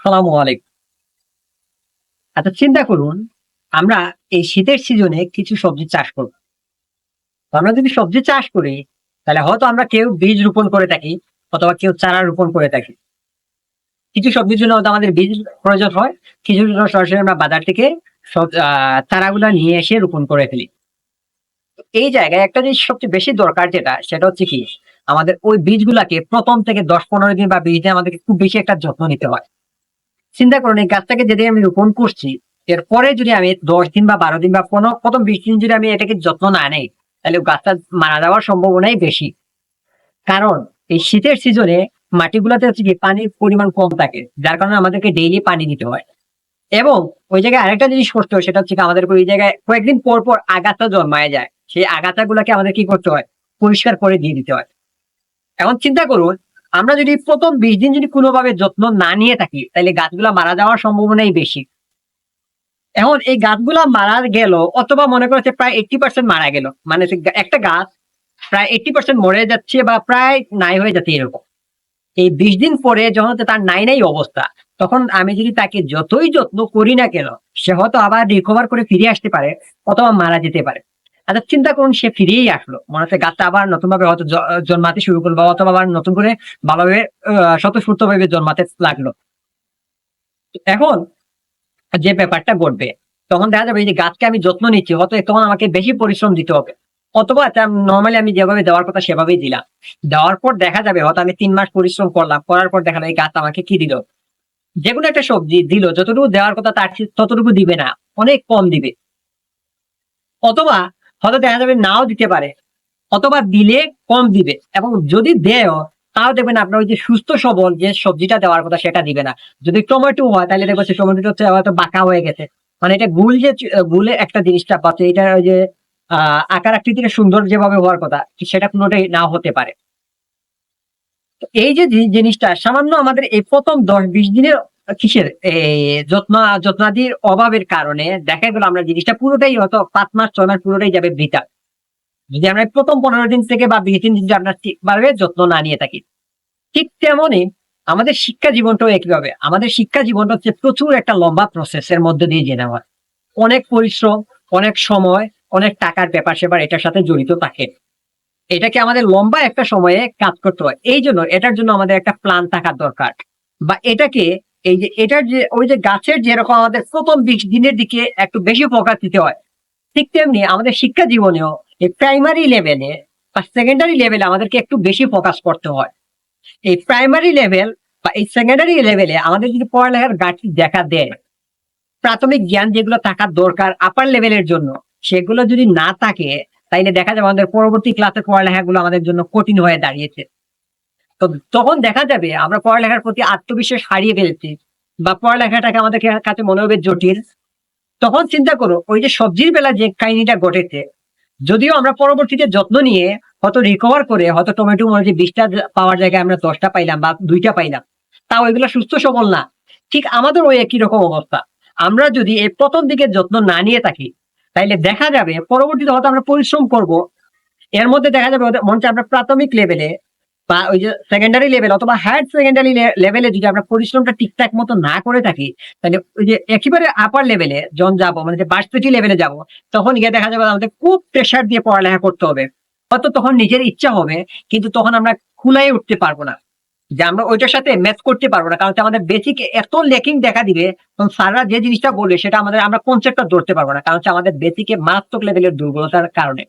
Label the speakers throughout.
Speaker 1: আসসালামু আলাইকুম। আচ্ছা চিন্তা করুন, আমরা এই শীতের সিজনে কিছু সবজি চাষ করব। আমরা যদি সবজি চাষ করি, তাহলে হয়তো আমরা কেউ বীজ রোপণ করে থাকি অথবা কেউ চারা রোপণ করে থাকি। কিছু সবজির জন্য হয়তো আমাদের বীজ প্রয়োজন হয়, কিছু জন্য সরাসরি আমরা বাজার থেকে সব চারাগুলা নিয়ে এসে রোপণ করে ফেলি। এই জায়গায় একটা জিনিস সবচেয়ে বেশি দরকার যেটা, সেটা হচ্ছে কি, আমাদের ওই বীজগুলাকে প্রথম থেকে দশ পনেরো দিন বা বিশ দিন আমাদেরকে খুব বেশি একটা যত্ন নিতে হয়। চিন্তা করুন, এই গাছটাকে যদি আমি রোপণ করছি, এরপরে যদি আমি দশ দিন বা বারো দিন বা পনেরো, প্রথম বিশ দিন যদি আমি এটাকে যত্ন না নেই, তাহলে গাছটা মারা যাওয়ার সম্ভাবনাই বেশি। কারণ এই শীতের সিজনে মাটিগুলোতে হচ্ছে কি, পানির পরিমাণ কম থাকে, যার কারণে আমাদেরকে ডেইলি পানি দিতে হয়। এবং ওই জায়গায় আরেকটা জিনিস করতে হয়, সেটা হচ্ছে কি আমাদের ওই জায়গায় কয়েকদিন পর পর আগাছা জন্মায় যায়। সেই আগাছা গুলাকে আমাদের কি করতে হয়, পরিষ্কার করে দিয়ে দিতে হয়। এখন চিন্তা করুন আমরা যদি প্রথম বিশ দিন যদি কোনোভাবে যত্ন না নিয়ে থাকি তাহলে গাছগুলা মারা যাওয়ার সম্ভাবনাই বেশি। এখন এই গাছগুলা মারা গেল, অথবা মনে করেছে প্রায় এইটটি পার্সেন্ট মারা গেল মানে একটা গাছ প্রায় এইটটি পার্সেন্ট মরে যাচ্ছে বা প্রায় নাই হয়ে যাচ্ছে এরকম। এই বিশ দিন পরে যখন তার নাই নাই অবস্থা, তখন আমি যদি তাকে যতই যত্ন করি না কেন, সে হয়তো আবার রিকভার করে ফিরে আসতে পারে, অথবা মারা যেতে পারে। আচ্ছা চিন্তা করুন, সে ফিরেই আসলো। মনে হচ্ছে গাছটা আবার নতুন ভাবে হয়তো জন্মাতে শুরু করল অথবা আবার নতুন করে ভালোভাবে স্বতঃস্ফূর্ত ভাবে জন্মাতে লাগল। এখন যে ব্যাপারটা ঘটবে, তখন দেখা যাবে যে গাছকে আমি যত্ন নিচ্ছি হয়তো তখন আমাকে বেশি পরিশ্রম দিতে হবে। অথবা নর্মালি আমি যেভাবে দেওয়ার কথা সেভাবেই দিলাম। দেওয়ার পর দেখা যাবে হয়তো আমি তিন মাস পরিশ্রম করলাম, করার পর দেখা যায় গাছ আমাকে কি দিল? যে কোনো একটা সবজি দিল, যতটুকু দেওয়ার কথা তার ততটুকু দিবে না, অনেক কম দিবে। অথবা হয়তো দেখা যাবে নাও দিতে পারে। অথবা দিলে কম দিবে এবং যদি দেয় তাও দেখবেন আপনার ওই যে সুস্থ সবল যে সবজিটা দেওয়ার কথা সেটা দিবে না। যদি টমেটো হয়, তাহলে দেখবেন সে টমেটোটা হচ্ছে হয়তো বাঁকা হয়ে গেছে। মানে এটা গুল যে গুলে একটা জিনিসটা পাচ্ছে এটা ওই যে, আহ, আকার আকৃতিটা সুন্দর যেভাবে হওয়ার কথা সেটা কোনোটাই নাও হতে পারে। এই যে জিনিসটা, সামান্য আমাদের এই প্রথম দশ বিশ দিনের কিসের? যত্ন, যত্নাদির অভাবের কারণে দেখা গেল আমরা জিনিসটা পুরোটাই হয়তো পাঁচ মাস, ছয় মাস পুরোটাই যাবে বৃথা। যদি আমরা প্রথম পনেরো দিন থেকে বা বিশ দিন যদি আমরা ঠিকভাবে যত্ন না নিয়ে থাকি, ঠিক তেমনই আমাদের শিক্ষা জীবনটাও একইভাবে আমাদের শিক্ষা জীবনটা হচ্ছে প্রচুর একটা লম্বা প্রসেসের মধ্যে দিয়ে জেনে হয়। অনেক পরিশ্রম, অনেক সময়, অনেক টাকার ব্যাপার সেবার এটার সাথে জড়িত থাকে। এটাকে আমাদের লম্বা একটা সময়ে কাজ করতে হয়। এই জন্য এটার জন্য আমাদের একটা প্ল্যান থাকার দরকার। বা এটাকে এই যে এটার যে, ওই যে গাছের যেরকম আমাদের প্রথম বিশ দিনের দিকে একটু বেশি ফোকাস দিতে হয়, ঠিক তেমনি আমাদের শিক্ষা জীবনেও এই প্রাইমারি লেভেলে বা সেকেন্ডারি লেভেলে আমাদেরকে একটু বেশি ফোকাস করতে হয়। এই প্রাইমারি লেভেল বা এই সেকেন্ডারি লেভেলে আমাদের যদি পড়ালেখার ঘাটতি দেখা দেয়, প্রাথমিক জ্ঞান যেগুলো থাকার দরকার আপার লেভেলের জন্য, সেগুলো যদি না থাকে, তাইলে দেখা যাবে আমাদের পরবর্তী ক্লাসের পড়ালেখাগুলো আমাদের জন্য কঠিন হয়ে দাঁড়িয়েছে। তো তখন দেখা যাবে আমরা পড়ালেখার প্রতি আত্মবিশ্বাস হারিয়ে ফেলছি বা পড়ালেখাটাকে আমাদের কাছে মনে হবে জটিল। তখন চিন্তা করো, ওই যে সবজির বেলা যে কাহিনীটা ঘটেছে, যদিও আমরা পরবর্তীতে যত্ন নিয়ে হয়তো রিকভার করে হয়তো টমেটো মনে বিশটা পাওয়ার জায়গায় আমরা দশটা পাইলাম বা দুইটা পাইলাম তাও এগুলো সুস্থ সবল না। ঠিক আমাদের ওই একই রকম অবস্থা। আমরা যদি এই প্রথম দিকে যত্ন না নিয়ে থাকি, তাইলে দেখা যাবে পরবর্তীতে হয়তো আমরা পরিশ্রম করব। এর মধ্যে দেখা যাবে হচ্ছে আমরা প্রাথমিক লেভেলে বা ওই যে সেকেন্ডারি লেভেল অথবা হায়ার সেকেন্ডারি লেভেলে যদি আমরা পরিশ্রমটা ঠিকঠাক মতো না করে থাকি, তাহলে ওই যে একেবারে আপার লেভেলে যখন যাব মানে যে ভার্সিটি লেভেলে যাব, তখন গিয়ে দেখা যাবে আমাদের খুব প্রেশার দিয়ে পড়ালেখা করতে হবে। হয়তো তখন নিজের ইচ্ছা হবে, কিন্তু তখন আমরা খুলাই উঠতে পারব না। যে আমরা ওইটার সাথে ম্যাচ করতে পারব না, কারণ আমাদের বেসিক এত লেকিং দেখা দিবে, তখন স্যাররা যে জিনিসটা বলবে, সেটা আমাদের, আমরা কনসেপ্টটা ধরতে পারব না, কারণ আমাদের বেসিকে মারাত্মক লেভেলের দুর্বলতার কারণে।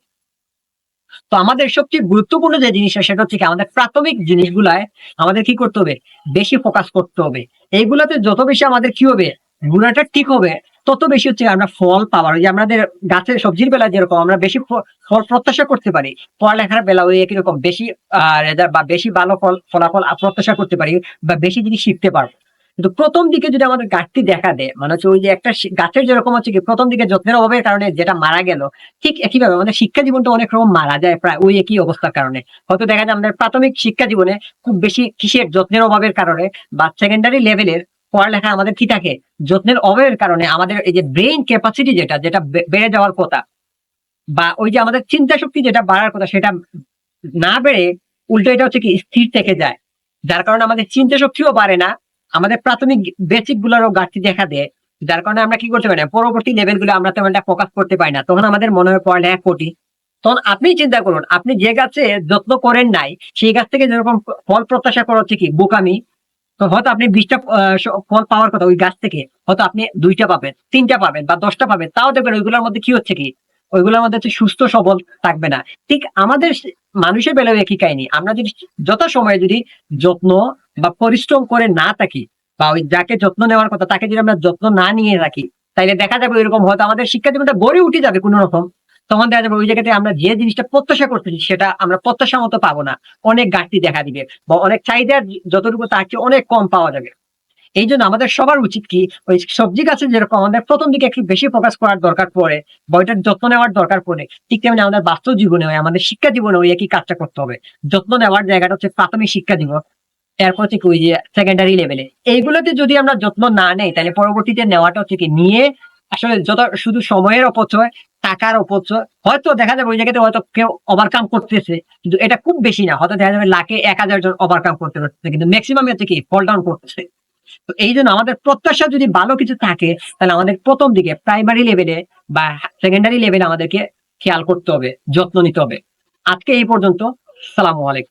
Speaker 1: তো আমাদের সবচেয়ে গুরুত্বপূর্ণ যে জিনিসটা সেটা হচ্ছে আমাদের প্রাথমিক জিনিসগুলায় আমাদের কি করতে হবে? বেশি ফোকাস করতে হবে। এইগুলাতে যত বেশি আমাদের কি হবে? গুণাটা ঠিক হবে, তত বেশি হচ্ছে আমরা ফল পাওয়ার যে আমাদের গাছের সবজির বেলা যেরকম আমরা বেশি ফল প্রত্যাশা করতে পারি, পড়ালেখার বেলা ওই একই রকম বেশি বা বেশি ভালো ফল, ফলাফল প্রত্যাশা করতে পারি বা বেশি জিনিস শিখতে পারব। কিন্তু প্রথম দিকে যদি আমাদের ঘাটতি দেখা দেয় মানে হচ্ছে ওই যে একটা গাছের যেরকম হচ্ছে কি, প্রথম দিকে যত্নের অভাবের কারণে যেটা মারা গেল, ঠিক একইভাবে আমাদের শিক্ষা জীবনটা অনেক রকম মারা যায় প্রায় ওই একই অবস্থার কারণে। হয়তো দেখা যায় আমাদের প্রাথমিক শিক্ষা জীবনে খুব বেশি কিসের যত্নের অভাবের কারণে বা সেকেন্ডারি লেভেলের পড়ালেখা আমাদের কি থাকে? যত্নের অভাবের কারণে আমাদের এই যে ব্রেইন ক্যাপাসিটি যেটা যেটা বেড়ে যাওয়ার কথা বা ওই যে আমাদের চিন্তা শক্তি যেটা বাড়ার কথা সেটা না বেড়ে উল্টো এটা হচ্ছে কি স্থির থেকে যায়। যার কারণে আমাদের চিন্তা শক্তিও বাড়ে না আমাদের প্রাথমিক বেসিক গুলোরও ঘাটতি দেখা দেয়, যার কারণে আমরা কি করতে পারি না, পরবর্তী লেভেলগুলো আমরা তেমন একটা ফোকাস করতে পারি না। তখন আমাদের মনে হয় পড়ালেখা কোটি তখন আপনি চিন্তা করুন, আপনি যে গাছে যত্ন করেন নাই, সেই গাছ থেকে যেরকম ফল প্রত্যাশা করা হচ্ছে কি, বোকামি, তো হয়তো আপনি বিশটা ফল পাওয়ার কথা ওই গাছ থেকে, হয়তো আপনি দুইটা পাবেন, তিনটা পাবেন বা দশটা পাবেন, তাও দেখবেন ওইগুলোর মধ্যে কি হচ্ছে কি ওইগুলোর মধ্যে সুস্থ, সবল থাকবে না। ঠিক আমাদের মানুষের বেলায় একই কাহিনী। আমরা যদি যত সময় যদি যত্ন বা পরিশ্রম করে না থাকি বা ওই যাকে যত্ন নেওয়ার কথা, তাকে যদি আমরা যত্ন না নিয়ে রাখি, তাইলে দেখা যাবে এরকম হয়তো আমাদের শিক্ষা জীবনটা গড়ে উঠে যাবে কোনো রকম। তখন দেখা যাবে ওই জায়গাতে আমরা যে জিনিসটা প্রত্যাশা করতেছি, সেটা আমরা প্রত্যাশা মতো পাবো না। অনেক ঘাটতি দেখা দিবে বা অনেক চাহিদা যতটুকু তার চেয়ে অনেক কম পাওয়া যাবে। এই জন্য আমাদের সবার উচিত কি, ওই সবজি গাছে যেরকম আমাদের প্রথম দিকে একটু বেশি ফোকাস করার দরকার পড়ে বা ওইটার যত্ন নেওয়ার দরকার পড়ে, ঠিক তেমনি আমাদের বাস্তব জীবনে হয়, আমাদের শিক্ষা জীবনে ওই একই কাজটা করতে হবে। যত্ন নেওয়ার জায়গাটা হচ্ছে প্রাথমিক শিক্ষা জীবন এরপর হচ্ছে কি ওই যে সেকেন্ডারি লেভেলে এইগুলোতে যদি আমরা যত্ন না নেই, তাহলে পরবর্তীতে নেওয়াটা হচ্ছে কি নিয়ে আসলে যত, শুধু সময়ের অপচয়, টাকার অপচয়, হয়তো দেখা যাবে ওই জায়গাতে হয়তো কেউ ওভারকাম করতেছে, কিন্তু এটা খুব বেশি না, হয়তো দেখা যাবে লাখে এক হাজার জন ওভারকাম করতে পারতেছে, কিন্তু ম্যাক্সিমাম হচ্ছে কি ফল ডাউন করতেছে। তো এই জন্য আমাদের প্রত্যাশা যদি ভালো কিছু থাকে, তাহলে আমাদের প্রথম দিকে প্রাইমারি লেভেলে বা সেকেন্ডারি লেভেলে আমাদেরকে খেয়াল করতে হবে, যত্ন নিতে হবে। আজকে এই পর্যন্ত, সালামু আলাইকুম।